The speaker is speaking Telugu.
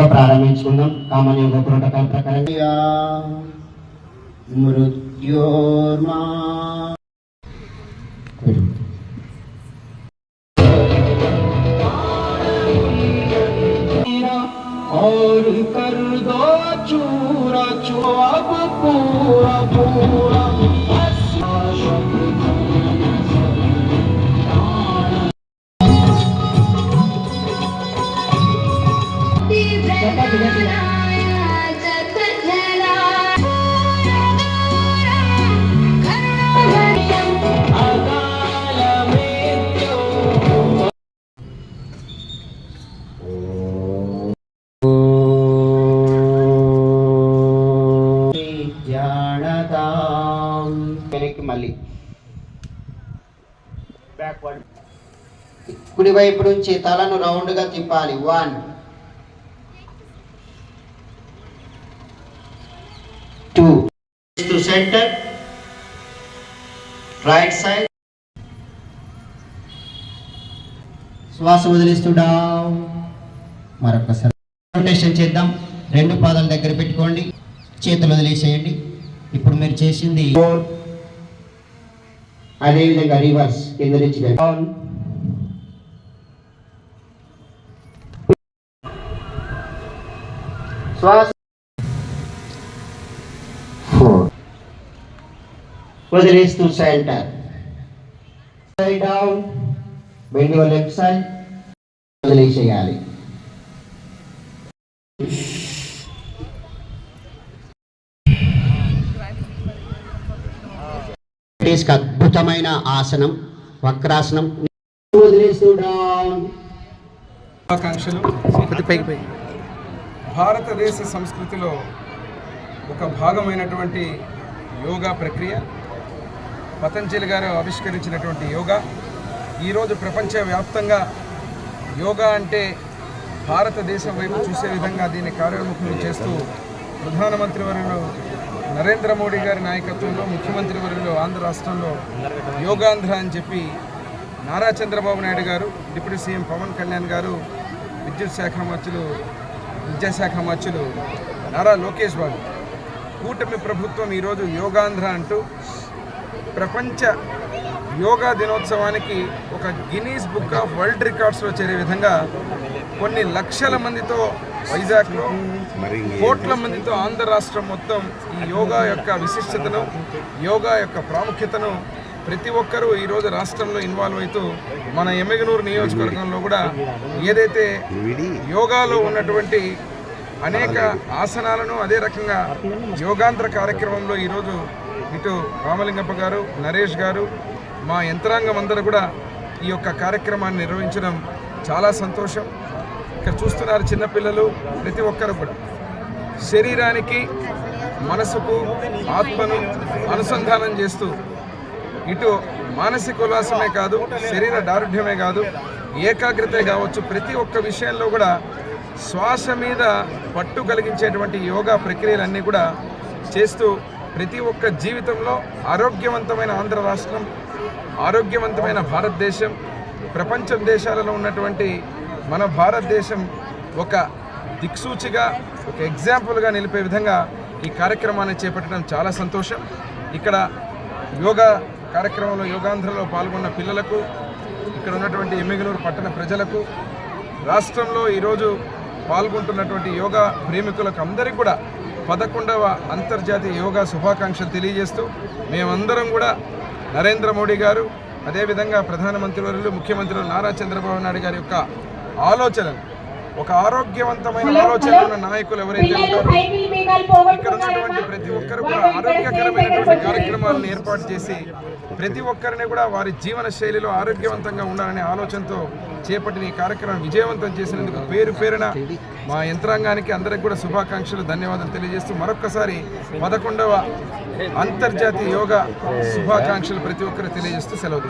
ప్రారంభించుకుందాం కామన్ యోగ ప్రోటోకాల్ ప్రకారం మృత్యోర్మా और कर दो चूरा चूरा अब पूरा पूरा వెనక్కి మళ్ళీ. బ్యాక్వర్డ్ కుడి వైపు నుంచి తలను రౌండ్గా తిప్పాలి. One. Two. To centre. Right side. శ్వాస వదిలిస్తూ డౌన్. మరొకసారి. రొటేషన్ చేద్దాం. రెండు పాదాల దగ్గర పెట్టుకోండి. చేతులు వదిలేసేయండి. ఇప్పుడు మీరు చేసింది అదేవిధంగా రివర్స్ కింద నుంచి శ్వాస ఫోర్ వదిలేస్తూ centre side down bend left side వదిలేసేయాలి కి అద్భుతమైన ఆసనం వక్రాసనం. భారతదేశ సంస్కృతిలో ఒక భాగమైనటువంటి యోగా ప్రక్రియ పతంజలి గారు ఆవిష్కరించినటువంటి యోగా. ఈరోజు ప్రపంచవ్యాప్తంగా యోగా అంటే భారతదేశం వైపు చూసే విధంగా దీన్ని కార్యోన్ముఖులు చేస్తూ ప్రధానమంత్రి వర్యులు నరేంద్ర మోడీ గారి నాయకత్వంలో ముఖ్యమంత్రి వర్యులు ఆంధ్ర రాష్ట్రంలో యోగాంధ్ర అని చెప్పి నారా చంద్రబాబు నాయుడు గారు డిప్యూటీ సీఎం పవన్ కళ్యాణ్ గారు విద్యుత్ శాఖ మంత్రులు విద్యాశాఖ మంత్రులు నారా లోకేష్ బాబు. కూటమి ప్రభుత్వం ఈరోజు యోగాంధ్ర అంటూ ప్రపంచ యోగా దినోత్సవానికి ఒక గినీస్ బుక్ ఆఫ్ వరల్డ్ రికార్డ్స్లో చేరే విధంగా కొన్ని లక్షల మందితో వైజాగ్లో కోట్ల మందితో ఆంధ్ర రాష్ట్రం మొత్తం ఈ యోగా యొక్క విశిష్టతను యోగా యొక్క ప్రాముఖ్యతను ప్రతి ఒక్కరూ ఈరోజు రాష్ట్రంలో ఇన్వాల్వ్ అవుతూ మన ఎమ్మెగనూరు నియోజకవర్గంలో కూడా ఏదైతే యోగాలో ఉన్నటువంటి అనేక ఆసనాలను అదే రకంగా యోగాంతర కార్యక్రమంలో ఈరోజు ఇటు రామలింగప్ప గారు నరేష్ గారు మా యంత్రాంగం అందరూ కూడా ఈ యొక్క కార్యక్రమాన్ని నిర్వహించడం చాలా సంతోషం. ఇక్కడ చూస్తున్నారు చిన్నపిల్లలు ప్రతి ఒక్కరు కూడా. శరీరానికి మనసుకు ఆత్మను అనుసంధానం చేస్తూ ఇటు మానసిక ఉల్లాసమే కాదు శరీర దారుఢ్యమే కాదు ఏకాగ్రతే కావచ్చు ప్రతి ఒక్క విషయంలో కూడా శ్వాస మీద పట్టు కలిగించేటువంటి యోగా ప్రక్రియలన్నీ కూడా చేస్తూ ప్రతి ఒక్క జీవితంలో ఆరోగ్యవంతమైన ఆంధ్ర రాష్ట్రం ఆరోగ్యవంతమైన భారతదేశం ప్రపంచం దేశాలలో ఉన్నటువంటి మన భారతదేశం ఒక దిక్సూచిగా ఒక ఎగ్జాంపుల్గా నిలిపే విధంగా ఈ కార్యక్రమాన్ని చేపట్టడం చాలా సంతోషం. ఇక్కడ యోగా కార్యక్రమంలో యోగాంధ్రలో పాల్గొన్న పిల్లలకు ఇక్కడ ఉన్నటువంటి ఎమ్మిగనూరు పట్టణ ప్రజలకు రాష్ట్రంలో ఈరోజు పాల్గొంటున్నటువంటి యోగా ప్రేమికులకు అందరికీ కూడా పదకొండవ అంతర్జాతీయ యోగా శుభాకాంక్షలు తెలియజేస్తూ మేమందరం కూడా నరేంద్ర మోడీ గారు అదేవిధంగా ప్రధానమంత్రి వర్యులు ముఖ్యమంత్రులు నారా చంద్రబాబు నాయుడు గారి యొక్క ఆలోచనలు. ఒక ఆరోగ్యవంతమైన ఆలోచన ఉన్న నాయకులు ఎవరైతే ఉంటారో ఇక్కడ ఉన్నటువంటి ప్రతి ఒక్కరు కూడా ఆరోగ్యకరమైనటువంటి కార్యక్రమాలను ఏర్పాటు చేసి ప్రతి ఒక్కరిని కూడా వారి జీవన శైలిలో ఆరోగ్యవంతంగా ఉండాలనే ఆలోచనతో చేపట్టిన ఈ కార్యక్రమం విజయవంతం చేసినందుకు పేరు పేరున మా యంత్రాంగానికి అందరికి కూడా శుభాకాంక్షలు ధన్యవాదాలు తెలియజేస్తూ మరొక్కసారి పదకొండవ అంతర్జాతీయ యోగా శుభాకాంక్షలు ప్రతి ఒక్కరు తెలియజేస్తూ సెలవు.